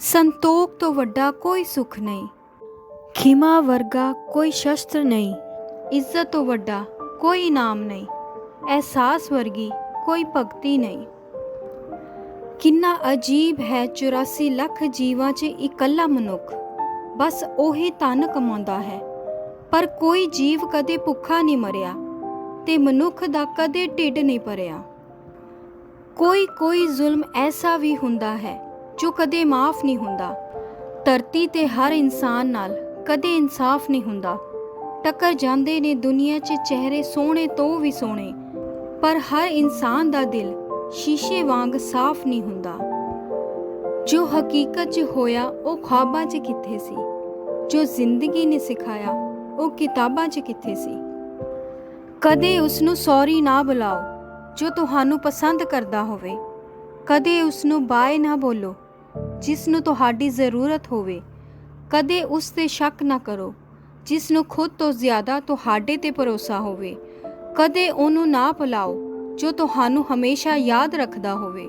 ਸੰਤੋਖ ਤੋਂ ਵੱਡਾ ਕੋਈ ਸੁਖ ਨਹੀਂ। ਖਿਮਾ ਵਰਗਾ ਕੋਈ ਸ਼ਸਤਰ ਨਹੀਂ। ਇੱਜ਼ਤ ਤੋਂ ਵੱਡਾ ਕੋਈ ਇਨਾਮ ਨਹੀਂ। ਅਹਿਸਾਸ ਵਰਗੀ ਕੋਈ ਭਗਤੀ ਨਹੀਂ। ਕਿੰਨਾ ਅਜੀਬ ਹੈ 84 ਲੱਖ ਜੀਵਾਂ 'ਚ ਇਕੱਲਾ ਮਨੁੱਖ। ਬਸ ਉਹੀ ਧਨ ਕਮਾਉਂਦਾ ਹੈ। ਪਰ ਕੋਈ ਜੀਵ ਕਦੇ ਭੁੱਖਾ ਨਹੀਂ ਮਰਿਆ ਤੇ ਮਨੁੱਖ ਦਾ ਕਦੇ ਢਿੱਡ ਨਹੀਂ ਭਰਿਆ। ਕੋਈ ਕੋਈ ਜ਼ੁਲਮ ਐਸਾ ਵੀ ਹੁੰਦਾ ਹੈ ਜੋ ਕਦੇ ਮਾਫ ਨਹੀਂ ਹੁੰਦਾ। ਧਰਤੀ ਤੇ ਹਰ ਇਨਸਾਨ ਨਾਲ ਕਦੇ ਇਨਸਾਫ ਨਹੀਂ ਹੁੰਦਾ। ਟੱਕਰ ਜਾਂਦੇ ਨੇ ਦੁਨੀਆ 'ਚ ਚਿਹਰੇ ਸੋਹਣੇ ਤੋਂ ਵੀ ਸੋਹਣੇ, ਪਰ ਹਰ ਇਨਸਾਨ ਦਾ ਦਿਲ ਸ਼ੀਸ਼ੇ ਵਾਂਗ ਸਾਫ਼ ਨਹੀਂ ਹੁੰਦਾ। ਜੋ ਹਕੀਕਤ 'ਚ ਹੋਇਆ, ਉਹ ਖਾਬਾਂ 'ਚ ਕਿੱਥੇ ਸੀ? ਜੋ ਜ਼ਿੰਦਗੀ ਨੇ ਸਿਖਾਇਆ, ਉਹ ਕਿਤਾਬਾਂ 'ਚ ਕਿੱਥੇ ਸੀ? ਕਦੇ ਉਸ ਨੂੰ ਸੌਰੀ ਨਾ ਬੁਲਾਓ, ਜੋ ਤੁਹਾਨੂੰ ਪਸੰਦ ਕਰਦਾ ਹੋਵੇ। ਕਦੇ ਉਸ ਨੂੰ ਬਾਏ ਨਾ ਬੋਲੋ ਜਿਸ ਨੂੰ ਤੁਹਾਡੀ ਜ਼ਰੂਰਤ ਹੋਵੇ, ਕਦੇ ਉਸ ਤੇ ਸ਼ੱਕ ਨਾ ਕਰੋ, ਜਿਸ ਨੂੰ ਖੁਦ ਤੋਂ ਜ਼ਿਆਦਾ ਤੁਹਾਡੇ ਤੇ ਭਰੋਸਾ ਹੋਵੇ, ਕਦੇ ਉਹਨੂੰ ਨਾ ਭੁਲਾਓ, ਜੋ ਤੁਹਾਨੂੰ ਹਮੇਸ਼ਾ ਯਾਦ ਰੱਖਦਾ ਹੋਵੇ,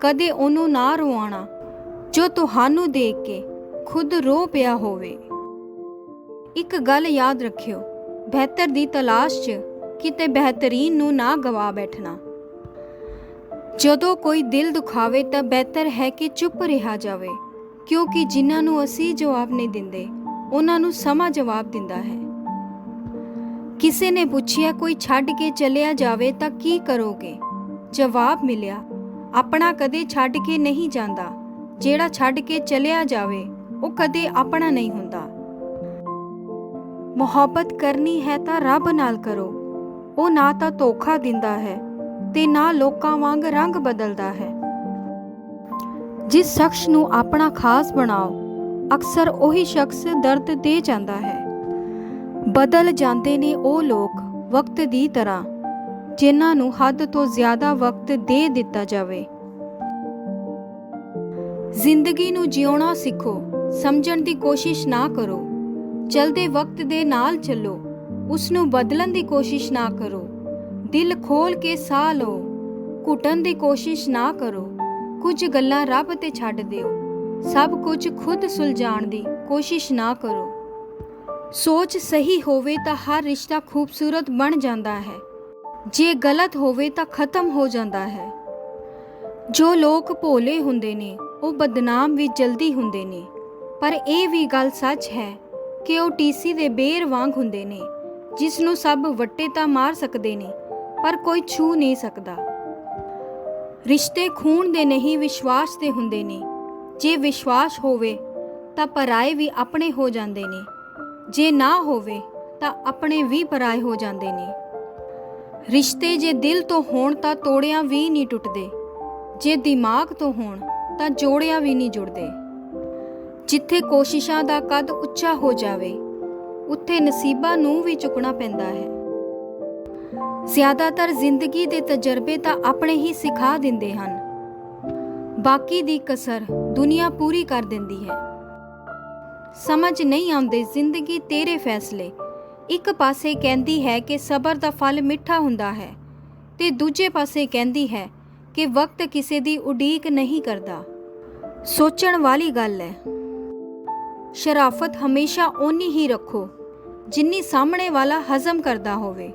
ਕਦੇ ਉਹਨੂੰ ਨਾ ਰਵਾਣਾ, ਜੋ ਤੁਹਾਨੂੰ ਦੇਖ ਕੇ ਖੁਦ ਰੋ ਪਿਆ ਹੋਵੇ। ਇੱਕ ਗੱਲ ਯਾਦ ਰੱਖਿਓ, ਬਿਹਤਰ ਦੀ ਤਲਾਸ਼ 'ਚ ਕਿਤੇ ਬਿਹਤਰੀਨ ਨੂੰ ਨਾ ਗਵਾ ਬੈਠਣਾ। ਜਦੋਂ ਕੋਈ ਦਿਲ ਦੁਖਾਵੇ ਤਾਂ ਬਿਹਤਰ ਹੈ ਕਿ ਚੁੱਪ ਰਿਹਾ ਜਾਵੇ, ਕਿਉਂਕਿ ਜਿਨ੍ਹਾਂ ਨੂੰ ਅਸੀਂ ਜਵਾਬ ਨਹੀਂ ਦਿੰਦੇ, ਉਹਨਾਂ ਨੂੰ ਸਮਾਂ ਜਵਾਬ ਦਿੰਦਾ ਹੈ। ਕਿਸੇ ਨੇ ਪੁੱਛਿਆ, ਕੋਈ ਛੱਡ ਕੇ ਚਲਿਆ ਜਾਵੇ ਤਾਂ ਕੀ ਕਰੋਗੇ? ਜਵਾਬ ਮਿਲਿਆ, ਆਪਣਾ ਕਦੇ ਛੱਡ ਕੇ ਨਹੀਂ ਜਾਂਦਾ। ਜਿਹੜਾ ਛੱਡ ਕੇ ਚਲਿਆ ਜਾਵੇ, ਉਹ ਕਦੇ ਆਪਣਾ ਨਹੀਂ ਹੁੰਦਾ। ਮੁਹੱਬਤ ਕਰਨੀ ਹੈ ਤਾਂ ਰੱਬ ਨਾਲ ਕਰੋ। ਉਹ ਨਾ ਤਾਂ ਧੋਖਾ ਦਿੰਦਾ ਹੈ ਤੇ ਨਾ ਲੋਕਾਂ ਵਾਂਗ ਰੰਗ ਬਦਲਦਾ ਹੈ। ਜਿਸ ਸ਼ਖਸ ਨੂੰ ਆਪਣਾ ਖਾਸ ਬਣਾਓ, ਅਕਸਰ ਉਹੀ ਸ਼ਖਸ ਦਰਦ ਦੇ ਜਾਂਦਾ ਹੈ। ਬਦਲ ਜਾਂਦੇ ਨੇ ਉਹ ਲੋਕ ਵਕਤ ਦੀ ਤਰ੍ਹਾਂ, ਜਿਨ੍ਹਾਂ ਨੂੰ ਹੱਦ ਤੋਂ ਜ਼ਿਆਦਾ ਵਕਤ ਦੇ ਦਿੱਤਾ ਜਾਵੇ। ਜ਼ਿੰਦਗੀ ਨੂੰ ਜਿਉਣਾ ਸਿੱਖੋ, ਸਮਝਣ ਦੀ ਕੋਸ਼ਿਸ਼ ਨਾ ਕਰੋ। ਚਲਦੇ ਵਕਤ ਦੇ ਨਾਲ ਚੱਲੋ ਉਸ ਨੂੰ ਬਦਲਣ ਦੀ ਕੋਸ਼ਿਸ਼ ਨਾ ਕਰੋ। ਦਿਲ ਖੋਲ ਕੇ ਸਾਹ ਲਓ। ਘੁੱਟਣ ਦੀ ਕੋਸ਼ਿਸ਼ ਨਾ ਕਰੋ। ਕੁਝ ਗੱਲਾਂ ਰੱਬ ਤੇ ਛੱਡ ਦਿਓ। ਸਭ ਕੁਝ ਖੁਦ ਸੁਲਝਾਉਣ ਦੀ ਕੋਸ਼ਿਸ਼ ਨਾ ਕਰੋ। ਸੋਚ ਸਹੀ ਹੋਵੇ ਤਾਂ ਹਰ ਰਿਸ਼ਤਾ ਖੂਬਸੂਰਤ ਬਣ ਜਾਂਦਾ ਹੈ। ਜੇ ਗਲਤ ਹੋਵੇ ਤਾਂ ਖਤਮ ਹੋ ਜਾਂਦਾ ਹੈ। ਜੋ ਲੋਕ ਭੋਲੇ ਹੁੰਦੇ ਨੇ, ਉਹ ਬਦਨਾਮ ਵੀ ਜਲਦੀ ਹੁੰਦੇ ਨੇ। ਪਰ ਇਹ ਵੀ ਗੱਲ ਸੱਚ ਹੈ ਕਿ ਉਹ ਟੀਸੀ ਦੇ ਬੇਰ ਵਾਂਗ ਹੁੰਦੇ ਨੇ ਜਿਸ ਨੂੰ ਸਭ ਵੱਟੇ ਤਾਂ ਮਾਰ ਸਕਦੇ ਨੇ। ਪਰ ਕੋਈ ਛੂ ਨਹੀਂ ਸਕਦਾ। ਰਿਸ਼ਤੇ ਖੂਨ ਦੇ ਨਹੀਂ, ਵਿਸ਼ਵਾਸ ਦੇ ਹੁੰਦੇ ਨੇ। ਜੇ ਵਿਸ਼ਵਾਸ ਹੋਵੇ, ਤਾਂ ਪਰਾਏ ਵੀ ਆਪਣੇ ਹੋ ਜਾਂਦੇ ਨੇ। ਜੇ ਨਾ ਹੋਵੇ, ਤਾਂ ਆਪਣੇ ਵੀ ਪਰਾਏ ਹੋ ਜਾਂਦੇ ਨੇ। ਰਿਸ਼ਤੇ ਜੇ ਦਿਲ ਤੋਂ ਹੋਣ, ਤਾਂ ਤੋੜਿਆਂ ਵੀ ਨਹੀਂ ਟੁੱਟਦੇ। ਜੇ ਦਿਮਾਗ ਤੋਂ ਹੋਣ, ਤਾਂ ਜੋੜਿਆਂ ਵੀ ਨਹੀਂ ਜੁੜਦੇ। ਜਿੱਥੇ ਕੋਸ਼ਿਸ਼ਾਂ ਦਾ ਕੱਦ ਉੱਚਾ ਹੋ ਜਾਵੇ, ਉੱਥੇ ਨਸੀਬਾਂ ਨੂੰ ਵੀ ਚੁੱਕਣਾ ਪੈਂਦਾ ਹੈ। ਜ਼ਿਆਦਾਤਰ ਜ਼ਿੰਦਗੀ ਦੇ ਤਜਰਬੇ ਤਾਂ ਆਪਣੇ ਹੀ ਸਿਖਾ ਦਿੰਦੇ ਹਨ। ਬਾਕੀ ਦੀ ਕਸਰ ਦੁਨੀਆ ਪੂਰੀ ਕਰ ਦਿੰਦੀ ਹੈ। ਸਮਝ ਨਹੀਂ ਆਉਂਦੇ ਜ਼ਿੰਦਗੀ ਤੇਰੇ ਫੈਸਲੇ। ਇੱਕ ਪਾਸੇ ਕਹਿੰਦੀ ਹੈ ਕਿ ਸਬਰ ਦਾ ਫਲ ਮਿੱਠਾ ਹੁੰਦਾ ਹੈ ਤੇ ਦੂਜੇ ਪਾਸੇ ਕਹਿੰਦੀ ਹੈ ਕਿ ਵਕਤ ਕਿਸੇ ਦੀ ਉਡੀਕ ਨਹੀਂ ਕਰਦਾ। ਸੋਚਣ ਵਾਲੀ ਗੱਲ ਹੈ। ਸ਼ਰਾਫਤ ਹਮੇਸ਼ਾ ਓਨੀ ਹੀ ਰੱਖੋ, ਜਿੰਨੀ ਸਾਹਮਣੇ ਵਾਲਾ ਹਜ਼ਮ ਕਰਦਾ ਹੋਵੇ।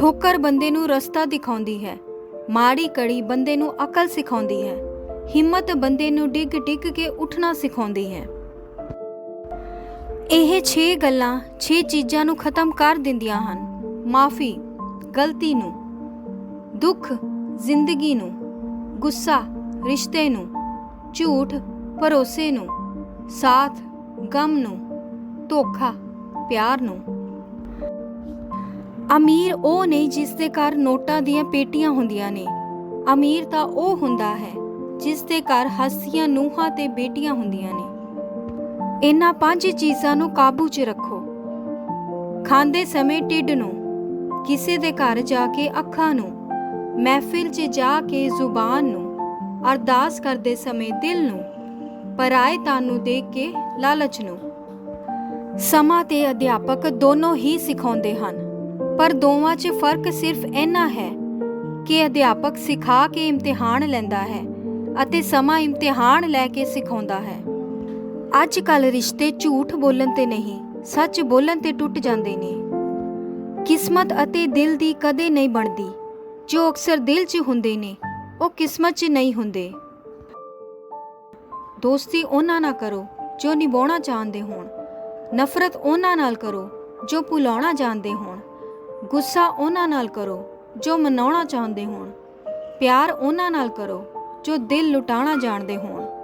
ਠੋਕਰ ਬੰਦੇ ਨੂੰ ਰਸਤਾ ਦਿਖਾਉਂਦੀ ਹੈ। ਮਾੜੀ ਕੜੀ ਬੰਦੇ ਨੂੰ ਅਕਲ ਸਿਖਾਉਂਦੀ ਹੈ। ਹਿੰਮਤ ਬੰਦੇ ਨੂੰ ਡਿੱਗ ਡਿੱਗ ਕੇ ਉੱਠਣਾ ਸਿਖਾਉਂਦੀ ਹੈ। ਇਹ 6 ਗੱਲਾਂ 6 ਚੀਜ਼ਾਂ ਨੂੰ ਖਤਮ ਕਰ ਦਿੰਦੀਆਂ ਹਨ। ਮਾਫੀ, ਗਲਤੀ ਨੂੰ। ਦੁੱਖ, ਜ਼ਿੰਦਗੀ ਨੂੰ। ਗੁੱਸਾ, ਰਿਸ਼ਤੇ ਨੂੰ। ਝੂਠ, ਭਰੋਸੇ ਨੂੰ। ਸਾਥ, ਗਮ ਨੂੰ। ਧੋਖਾ, ਪਿਆਰ ਨੂੰ। ਅਮੀਰ ਉਹ ਨਹੀਂ ਜਿਸ ਦੇ ਘਰ ਨੋਟਾਂ ਦੀਆਂ ਪੇਟੀਆਂ ਹੁੰਦੀਆਂ ਨੇ। ਅਮੀਰ ਤਾਂ ਉਹ ਹੁੰਦਾ ਹੈ, ਜਿਸ ਦੇ ਘਰ ਹੱਸੀਆਂ ਨੂੰਹਾਂ ਤੇ ਬੇਟੀਆਂ ਹੁੰਦੀਆਂ ਨੇ। ਇਹਨਾਂ ਪੰਜ ਚੀਜ਼ਾਂ ਨੂੰ ਕਾਬੂ 'ਚ ਰੱਖੋ। ਖਾਂਦੇ ਸਮੇਂ ਢਿੱਡ ਨੂੰ, ਕਿਸੇ ਦੇ ਘਰ ਜਾ ਕੇ ਅੱਖਾਂ ਨੂੰ, ਮਹਿਫਿਲ 'ਚ ਜਾ ਕੇ ਜ਼ੁਬਾਨ ਨੂੰ, ਅਰਦਾਸ ਕਰਦੇ ਸਮੇਂ ਦਿਲ ਨੂੰ, ਪਰਾਏ ਤਾਂ ਨੂੰ ਦੇਖ ਕੇ ਲਾਲਚ ਨੂੰ। ਸਮਾਂ ਤੇ ਅਧਿਆਪਕ ਦੋਨੋਂ ਹੀ ਸਿਖਾਉਂਦੇ ਹਨ। ਪਰ ਦੋਵਾਂ 'ਚ ਫ਼ਰਕ ਸਿਰਫ ਇੰਨਾ ਹੈ ਕਿ ਅਧਿਆਪਕ ਸਿਖਾ ਕੇ ਇਮਤਿਹਾਨ ਲੈਂਦਾ ਹੈ ਅਤੇ ਸਮਾਂ ਇਮਤਿਹਾਨ ਲੈ ਕੇ ਸਿਖਾਉਂਦਾ ਹੈ। ਅੱਜ ਕੱਲ ਰਿਸ਼ਤੇ ਝੂਠ ਬੋਲਣ ਤੇ ਨਹੀਂ, ਸੱਚ ਬੋਲਣ ਤੇ ਟੁੱਟ ਜਾਂਦੇ ਨੇ। ਕਿਸਮਤ ਅਤੇ ਦਿਲ ਦੀ ਕਦੇ ਨਹੀਂ ਬਣਦੀ। ਜੋ ਅਕਸਰ ਦਿਲ 'ਚ ਹੁੰਦੇ ਨੇ, ਉਹ ਕਿਸਮਤ 'ਚ ਨਹੀਂ ਹੁੰਦੇ। ਦੋਸਤੀ ਉਹਨਾਂ ਨਾਲ ਕਰੋ ਜੋ ਨਿਭਾਉਣਾ ਚਾਹੁੰਦੇ ਹੋਣ। ਨਫ਼ਰਤ ਉਹਨਾਂ ਨਾਲ ਕਰੋ ਜੋ ਭੁਲਾਉਣਾ ਜਾਣਦੇ ਹੋਣ। ਗੁੱਸਾ ਉਹਨਾਂ ਨਾਲ ਕਰੋ ਜੋ ਮਨਾਉਣਾ ਚਾਹੁੰਦੇ ਹੋਣ। ਪਿਆਰ ਉਹਨਾਂ ਨਾਲ ਕਰੋ ਜੋ ਦਿਲ ਲੁਟਾਉਣਾ ਜਾਣਦੇ ਹੋਣ।